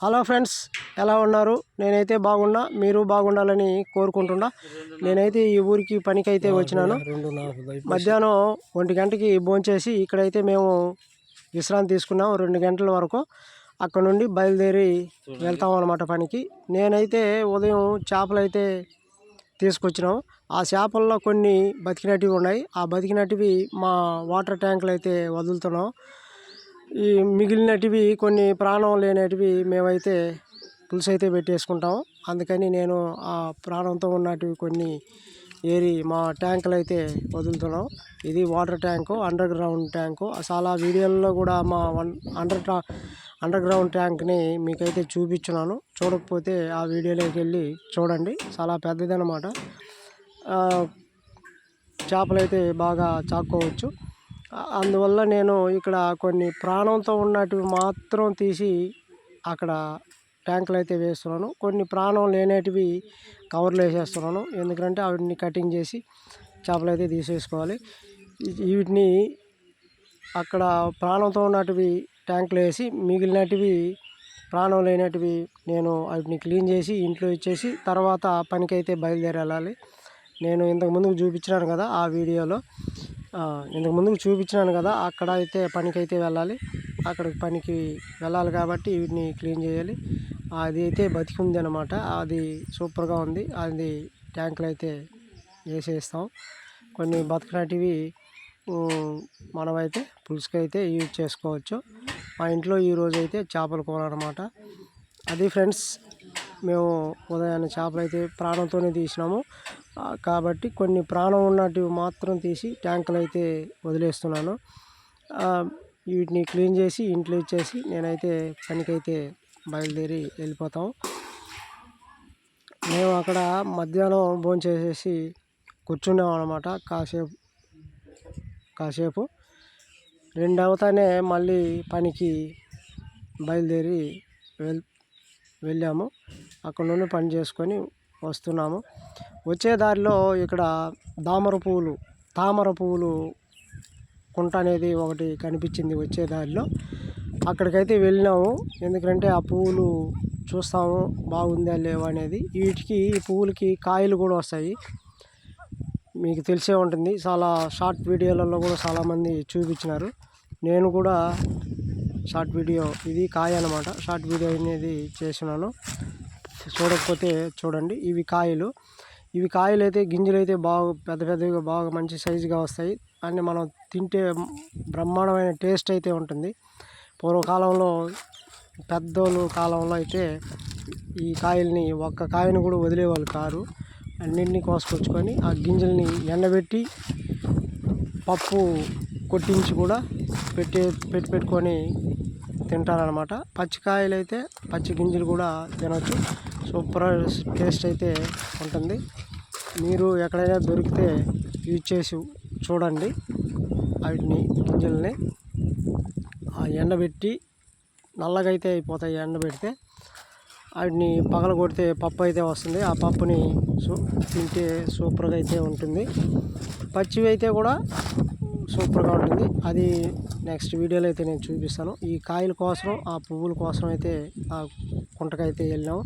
Hello friends ఎలా ఉన్నారు? నేనైతే బాగున్నా మీరు బాగుండాలని కోరుకుంటున్నా. నేనైతే ఈ ఊరికి పనికి అయితే వచ్చినాను. మధ్యాహ్నం ఒంటి గంటకి భోంచేసి ఇక్కడైతే మేము విశ్రాంతి తీసుకున్నాం రెండు గంటల వరకు. అక్కడ నుండి బయలుదేరి వెళ్తాం అనమాట పనికి. నేనైతే ఉదయం చేపలు అయితే తీసుకొచ్చినాం. ఆ చేపల్లో కొన్ని బతికినటివి ఉన్నాయి. ఆ బతికినటివి మా వాటర్ ట్యాంకులు అయితే వదులుతున్నాం. ఈ మిగిలినటివి కొన్ని ప్రాణం లేనటివి మేమైతే పులుసు అయితే పెట్టేసుకుంటాం. అందుకని నేను ఆ ప్రాణంతో ఉన్నటివి కొన్ని ఏరి మా ట్యాంకులు అయితే వదులుతున్నాం. ఇది water tank underground tank చాలా వీడియోల్లో కూడా మా వన్ అండర్ ట్రా అండర్ గ్రౌండ్ ట్యాంక్ని మీకైతే చూపించున్నాను. చూడకపోతే ఆ వీడియోలోకి వెళ్ళి చూడండి. చాలా పెద్దదన్నమాట. చేపలు అయితే బాగా చాక్కోవచ్చు. అందువల్ల నేను ఇక్కడ కొన్ని ప్రాణంతో ఉన్నటివి మాత్రం తీసి అక్కడ ట్యాంకులు అయితే వేస్తున్నాను. కొన్ని ప్రాణం లేనేటివి కవర్లు వేసేస్తున్నాను. ఎందుకంటే వాటిని కటింగ్ చేసి చేపలు అయితే తీసేసుకోవాలి వీటిని అక్కడ ప్రాణంతో ఉన్నటివి ట్యాంకులు వేసి మిగిలినటివి ప్రాణం లేనటివి నేను వాటిని క్లీన్ చేసి ఇంట్లో ఇచ్చేసి తర్వాత పనికి అయితే బయలుదేరి వెళ్ళాలి. నేను ఇంతకు ముందుకు చూపించినాను కదా ఆ వీడియోలో. ఇంతకు ముందుకు చూపించినాను కదా అక్కడ అయితే పనికి అయితే వెళ్ళాలి. అక్కడికి పనికి వెళ్ళాలి కాబట్టి వీటిని క్లీన్ చేయాలి. అది అయితే బతికి ఉంది అనమాట అది సూపర్గా ఉంది. అది ట్యాంకులు అయితే వేసేస్తాం. కొన్ని బతికినటివి మనమైతే పులుసుకి అయితే యూజ్ చేసుకోవచ్చు. మా ఇంట్లో ఈరోజు అయితే చేపల కూర అనమాట అది ఫ్రెండ్స్ మేము ఉదయాన్నే చేపలు అయితే ప్రాణంతోనే తీసినాము. కాబట్టి కొన్ని ప్రాణం ఉన్నటివి మాత్రం తీసి ట్యాంకులు అయితే వదిలేస్తున్నాను. వీటిని క్లీన్ చేసి ఇంట్లో ఇచ్చేసి నేనైతే పనికైతే బయలుదేరి వెళ్ళిపోతాం. మేము అక్కడ మధ్యాహ్నం భోజనం చేసేసి కూర్చున్నాం అనమాట కాసేపు కాసేపు. రెండు అవుతానే మళ్ళీ పనికి బయలుదేరి వెళ్ వెళ్ళాము. అక్కడ నుండి పని చేసుకొని వస్తున్నాము. వచ్చే దారిలో ఇక్కడ దామర పువ్వులు తామర పువ్వులు కుంట అనేది ఒకటి కనిపించింది వచ్చే దారిలో. అక్కడికైతే వెళ్ళినాము. ఎందుకంటే ఆ పువ్వులు చూస్తాము బాగుందా లేవా అనేది. వీటికి పువ్వులకి కాయలు కూడా వస్తాయి. మీకు తెలిసే ఉంటుంది. చాలా షార్ట్ వీడియోలలో కూడా చాలామంది చూపించినారు. నేను కూడా షార్ట్ వీడియో ఇది కాయ అనమాట షార్ట్ వీడియో అనేది చేసినాను చూడకపోతే చూడండి. ఇవి కాయలు. ఇవి కాయలు అయితే గింజలు అయితే బాగా పెద్ద పెద్దగా బాగా మంచి సైజుగా వస్తాయి. అండ్ మనం తింటే బ్రహ్మాండమైన టేస్ట్ అయితే ఉంటుంది. పూర్వకాలంలో పెద్దోళ్ళు కాలంలో అయితే ఈ కాయల్ని ఒక్క కాయను కూడా వదిలేవాళ్ళు కారు. అన్నింటినీ కోసుకొచ్చుకొని ఆ గింజల్ని ఎండబెట్టి పప్పు కొట్టించి కూడా పెట్టి పెట్టి పెట్టుకొని తింటారనమాట పచ్చికాయలు అయితే పచ్చి గింజలు కూడా తినొచ్చు. సూపర్ టేస్ట్ అయితే ఉంటుంది. మీరు ఎక్కడైనా దొరికితే యూజ్ చేసి చూడండి వాటిని గింజల్ని. ఆ ఎండబెట్టి నల్లగా అయితే అయిపోతాయి ఎండబెడితే. వాటిని పగల కొడితే పప్పు అయితే వస్తుంది. ఆ పప్పుని సూ తింటే సూపర్గా అయితే ఉంటుంది. పచ్చివి అయితే కూడా సూపర్గా ఉంటుంది. అది నెక్స్ట్ వీడియోలో అయితే నేను చూపిస్తాను. ఈ కాయల కోసం ఆ పువ్వుల కోసం అయితే ఆ కుంటకైతే వెళ్ళాము.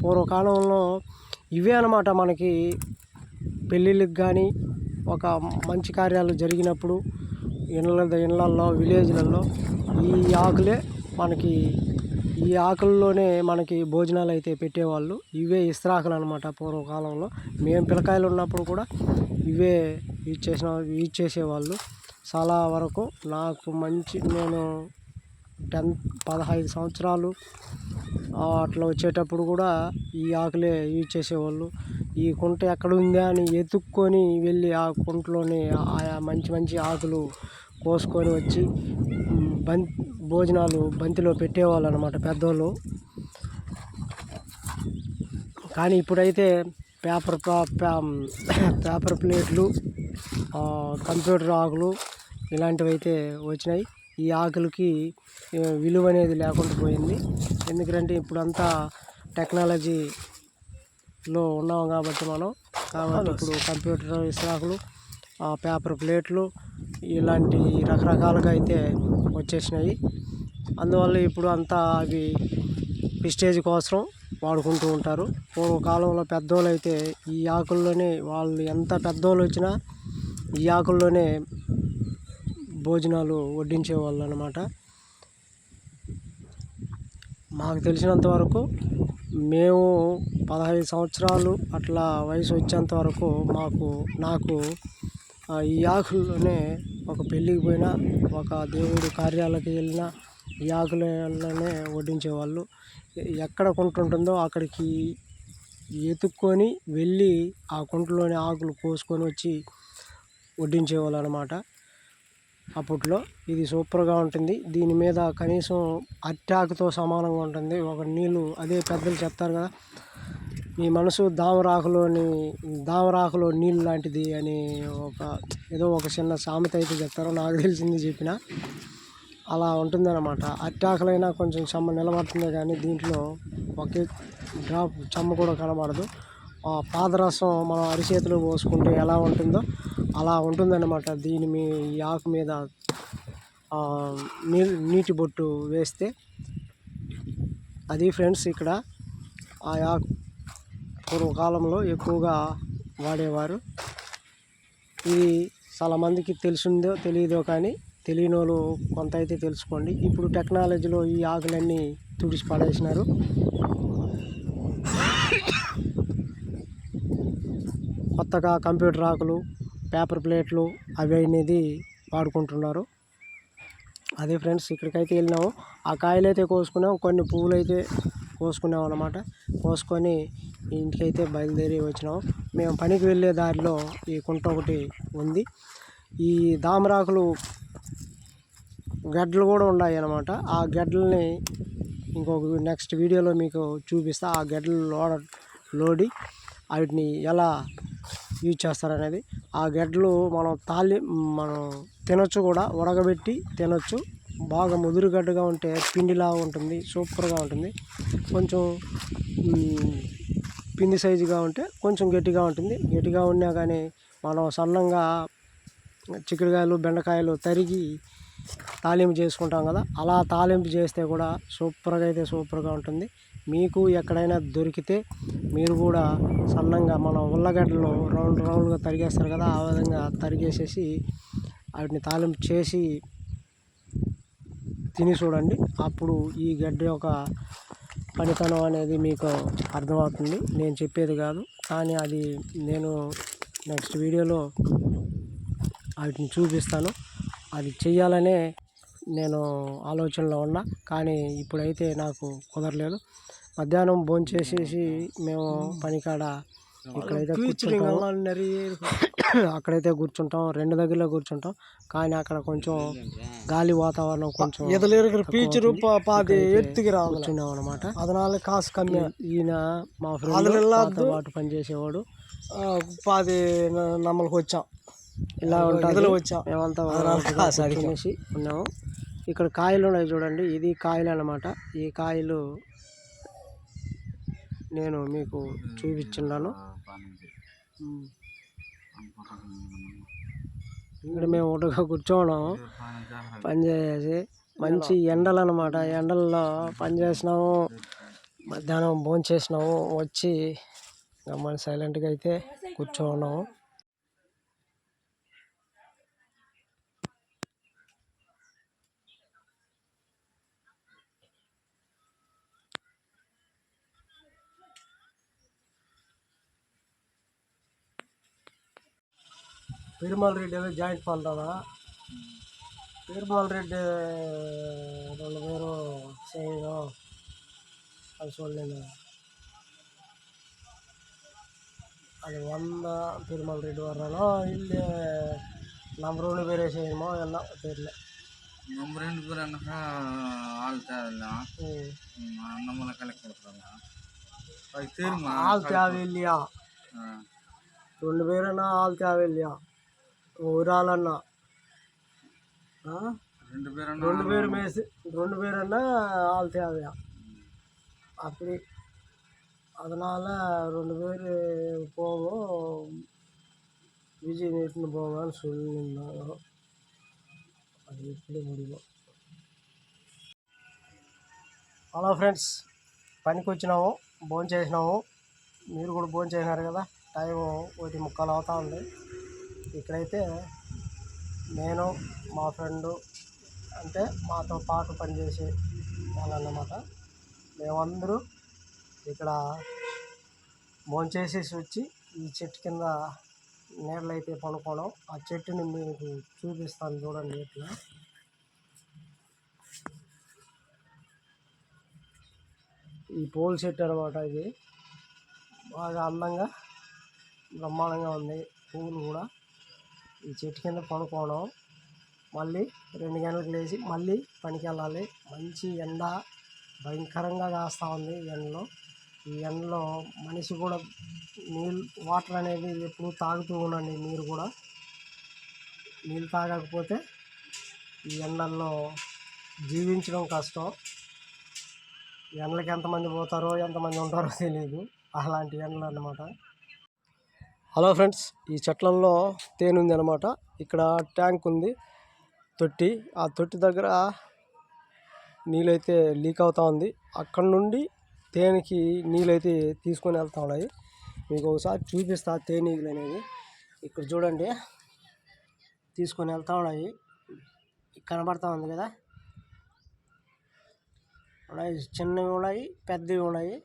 పూర్వకాలంలో ఇవే అనమాట మనకి పెళ్ళిళ్ళకి కానీ ఒక మంచి కార్యాలు జరిగినప్పుడు ఇళ్ళ ఇళ్ళల్లో విలేజ్లలో ఈ ఆకులే మనకి ఈ ఆకుల్లోనే మనకి భోజనాలు అయితే పెట్టేవాళ్ళు. ఇవే ఇస్త్రాకులు అనమాట పూర్వకాలంలో. మేము పిల్లకాయలు ఉన్నప్పుడు కూడా ఇవే యూజ్ చేసిన యూజ్ చేసేవాళ్ళు. చాలా వరకు నాకు మంచి నేను టెన్త్ పదహైదు సంవత్సరాలు అట్లా వచ్చేటప్పుడు కూడా ఈ ఆకులే యూజ్ చేసేవాళ్ళు. ఈ కుంట ఎక్కడ ఉందా అని ఎతుక్కొని వెళ్ళి ఆ కుంటలోని ఆయా మంచి మంచి ఆకులు కోసుకొని వచ్చి బం భోజనాలు బంతిలో పెట్టేవాళ్ళు అనమాట పెద్దోళ్ళు. కానీ ఇప్పుడైతే పేపర్ పేపర్ ప్లేట్లు కంప్యూటర్ ఆకులు ఇలాంటివి అయితే వచ్చినాయి. ఈ ఆకులకి విలువ అనేది లేకుండా పోయింది. ఎందుకంటే ఇప్పుడంతా టెక్నాలజీలో ఉన్నాం కాబట్టి మనం. కాబట్టి ఇప్పుడు కంప్యూటర్ ఇస్రాకులు ఆ, పేపర్ ప్లేట్లు ఇలాంటి రకరకాలుగా అయితే వచ్చేసినాయి. అందువల్ల ఇప్పుడు అంతా అవి పిస్టేజ్ కోసం వాడుకుంటూ ఉంటారు. పూర్వకాలంలో పెద్దోళ్ళు అయితే ఈ ఆకుల్లోనే వాళ్ళు ఎంత పెద్దోళ్ళు వచ్చినా ఈ ఆకుల్లోనే భోజనాలు వడ్డించేవాళ్ళు అనమాట మాకు తెలిసినంత వరకు మేము పదహైదు సంవత్సరాలు అట్లా వయసు వచ్చేంత వరకు మాకు నాకు ఈ ఆకుల్లోనే ఒక పెళ్ళికి పోయినా ఒక దేవుడి కార్యాలకు వెళ్ళినా ఈ ఆకులలోనే వడ్డించేవాళ్ళు. ఎక్కడ కుంట ఉంటుందో అక్కడికి ఎతుక్కొని వెళ్ళి ఆ కుంటలోని ఆకులు కోసుకొని వచ్చి వడ్డించేవాళ్ళు అనమాట అప్పట్లో ఇది సూపర్గా ఉంటుంది. దీని మీద కనీసం అట్టాకుతో సమానంగా ఉంటుంది. ఒక నీళ్ళు అదే పెద్దలు చెప్తారు కదా మీ మనసు దామరాకులోని దామరాకులో నీళ్ళు లాంటిది అని ఒక ఏదో ఒక చిన్న సామెత అయితే చెప్తారో. నాకు తెలిసింది చెప్పిన. అలా ఉంటుందన్నమాట. అట్టాకులైనా కొంచెం చెమ్మ నిలబడుతుంది కానీ దీంట్లో ఒకే డ్రాప్ చెమ్మ కూడా కనబడదు. ఆ పాదరసం మనం అరిచేతిలో పోసుకుంటే ఎలా ఉంటుందో అలా ఉంటుందన్నమాట. దీని మీ ఈ ఆకు మీద నీ నీటి బొట్టు వేస్తే అది ఫ్రెండ్స్ ఇక్కడ ఆ ఆకు పూర్వకాలంలో ఎక్కువగా వాడేవారు. ఇది చాలా మందికి తెలిసిందో తెలియదో కానీ తెలియని వాళ్ళు కొంత అయితే తెలుసుకోండి. ఇప్పుడు టెక్నాలజీలో ఈ ఆకులన్నీ తుడిచి పడేసినారు. కొత్తగా కంప్యూటర్ ఆకులు పేపర్ ప్లేట్లు అవి అనేది వాడుకుంటున్నారు. అదే ఫ్రెండ్స్ ఇక్కడికైతే వెళ్ళినాము. ఆ కాయలు అయితే కోసుకున్నాం. కొన్ని పువ్వులు అయితే కోసుకున్నాం అనమాట కోసుకొని ఇంటికైతే బయలుదేరి వచ్చినాము మేము పనికి వెళ్ళే దారిలో ఈ కుంట ఒకటి ఉంది. ఈ దామరాకులు గడ్డలు కూడా ఉన్నాయి అనమాట ఆ గడ్డల్ని ఇంకొక నెక్స్ట్ వీడియోలో మీకు చూపిస్తా. ఆ గడ్డలు లోడ లోడి వాటిని ఎలా యూజ్ చేస్తారనేది. ఆ గడ్డలు మనం తాలి మనం తినొచ్చు కూడా ఉడకబెట్టి తినొచ్చు. బాగా ముదురుగడ్డగా ఉంటే పిండిలా ఉంటుంది సూపర్గా ఉంటుంది. కొంచెం పిండి సైజుగా ఉంటే కొంచెం గట్టిగా ఉంటుంది. గట్టిగా ఉన్నా కానీ మనం సన్నంగా చిక్కుడుకాయలు బెండకాయలు తరిగి తాలింపు చేసుకుంటాం కదా అలా తాలింపు చేస్తే కూడా సూపర్గా అయితే సూపర్గా ఉంటుంది. మీకు ఎక్కడైనా దొరికితే మీరు కూడా సన్నంగా మన ఉల్లగడ్డలు రౌండ్ రౌండ్గా తరిగేస్తారు కదా ఆ విధంగా తరిగేసేసి వాటిని తాలింపు చేసి తిని చూడండి. అప్పుడు ఈ గడ్డ యొక్క పనితనం అనేది మీకు అర్థమవుతుంది. నేను చెప్పేది కాదు కానీ అది నేను నెక్స్ట్ వీడియోలో వాటిని చూపిస్తాను. అది చెయ్యాలనే నేను ఆలోచనలో ఉన్నా కానీ ఇప్పుడైతే నాకు కుదరలేదు. మధ్యాహ్నం భోంచేసేసి మేము పనికాడ ఇక్కడైతే కూర్చుంటాం. అక్కడైతే కూర్చుంటాం రెండు దగ్గరలో కూర్చుంటాం. కానీ అక్కడ కొంచెం గాలి వాతావరణం కొంచెం ఎదలేరు పీచరు పాది ఎత్తుకి కూర్చున్నాం అనమాట అదనాలు కాసు కమ్మి. ఈయన మా ఫ్రెండ్ పాటు పనిచేసేవాడు పాది నమ్మలకి వచ్చాం. ఇలా ఉంటాం వచ్చాం. మేమంతా ఉన్నాము. ఇక్కడ కాయలు ఉన్నాయి చూడండి. ఇది కాయలు అన్నమాట. ఈ కాయలు నేను మీకు చూపించున్నాను. ఇక్కడ మేము ఒకటిగా కూర్చోవడం. పని చేసేసి మంచి ఎండలు అనమాట ఎండల్లో పని చేసినాము. మధ్యాహ్నం భోజనం చేసినాము వచ్చి గమ్మని సైలెంట్గా అయితే కూర్చోన్నాము. பெருமாள் ரெட்டி வந்து ஜாயின் பண்ணுறதா பெருமாள் ரெட்டு ரெண்டு பேரும் செய்யணும். அது சொல்லுங்க. அது வந்தால் பெருமாள் ரெட்டு வர்றானா இல்லை நம்ம ரெண்டு பேரே செய்யணுமோ? எல்லாம் தெரியல. நம்ம ரெண்டு பேர் என்னக்கா ஆள் தேவையில்லை. நம்மளை கலெக்ட் கொடுப்பாங்க அது தெரியுமா? ஆள் தேவையில்லையா? ரெண்டு பேருன்னா ஆள் தேவையில்லையா? ఊరాలన్నా ఆ? రెండు పేరు రెండు పేరు మేసి రెండు பேரன்னா ஆள் தேவையா அப்படி அதனால் ரெண்டு பேர் போவோம் விஜய் நீட்டுன்னு போவான்னு சொல்லியிருந்தாங்க அது எப்படி முடியும் ஹலோ ஃப்ரெண்ட்ஸ் పనికి వచ్చినాము భోజనం చేసినాము మీరు కూడా భోజనం చేసినారు కదా టైం ఒకటి ముక్కలు అవుతా ఉంది ఇక్కడైతే నేను మా ఫ్రెండు అంటే మాతో పాటు పనిచేసే వాళ్ళన్నమాట. మేమందరూ ఇక్కడ భోంచేసేసి వచ్చి ఈ చెట్టు కింద నీళ్ళైతే పనుకోవడం ఆ చెట్టుని మీకు చూపిస్తాను చూడండి ఇట్లా ఈ పూల చెట్టు అనమాట ఇది. బాగా అందంగా బ్రహ్మాండంగా ఉంది. పువ్వులు కూడా. ఈ చెట్టు కింద పడుకోవడం మళ్ళీ రెండు గంటలకు లేచి మళ్ళీ పనికి వెళ్ళాలి మంచి ఎండ భయంకరంగా కాస్తూ ఉంది ఎండలో. ఈ ఎండలో మనిషి కూడా నీళ్ళు వాటర్ అనేది ఎప్పుడు తాగుతూ ఉండండి మీరు కూడా. నీళ్ళు తాగకపోతే ఈ ఎండల్లో జీవించడం కష్టం. ఎండలకి ఎంతమంది పోతారో ఎంతమంది ఉంటారో తెలియదు అలాంటి ఎండలు అన్నమాట. హలో ఫ్రెండ్స్ ఈ చెట్లలో తేనె ఉంది అనమాట ఇక్కడ ట్యాంక్ ఉంది తొట్టి. ఆ తొట్టి దగ్గర నీళ్ళైతే లీక్ అవుతా ఉంది. అక్కడ నుండి తేనెకి నీళ్ళైతే తీసుకొని వెళ్తా ఉన్నాయి. మీకు ఒకసారి చూపిస్తా తేనీగలు అనేవి. ఇక్కడ చూడండి తీసుకొని వెళ్తా ఉన్నాయి. కనబడతా ఉంది కదా? ఉన్నాయి చిన్నవి ఉన్నాయి పెద్దవి ఉన్నాయి.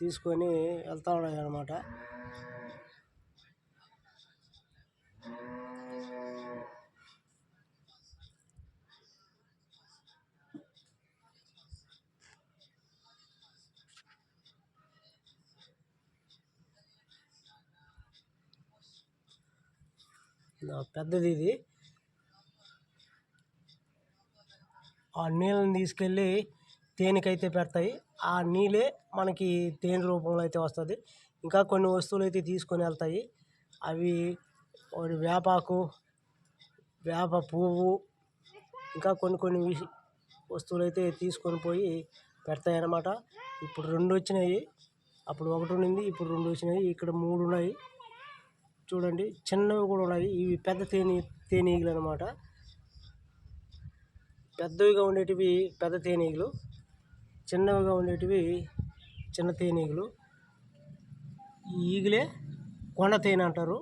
తీసుకొని వెళ్తా ఉన్నాయి అన్నమాట నా పెద్దది ఇది. ఆ నీళ్ళని తీసుకెళ్ళి తేనెకైతే పెడతాయి. ఆ నీళ్ళే మనకి తేనె రూపంలో అయితే వస్తుంది. ఇంకా కొన్ని వస్తువులు అయితే తీసుకొని వెళ్తాయి. అవి వేపాకు వేప పువ్వు ఇంకా కొన్ని కొన్ని వస్తువులు అయితే తీసుకొని పోయి పెడతాయి అన్నమాట ఇప్పుడు రెండు వచ్చినాయి. అప్పుడు ఒకటి ఉండింది ఇప్పుడు రెండు వచ్చినాయి. ఇక్కడ మూడు ఉన్నాయి. చూడండి చిన్నవి కూడా ఉన్నాయి. ఇవి పెద్ద తేనె తేనీగలు అనమాట పెద్దవిగా ఉండేటివి పెద్ద తేనీగలు చిన్నవిగా ఉండేటివి చిన్న తేనీగలు. ఈగలే కొండ తేనె అంటారు.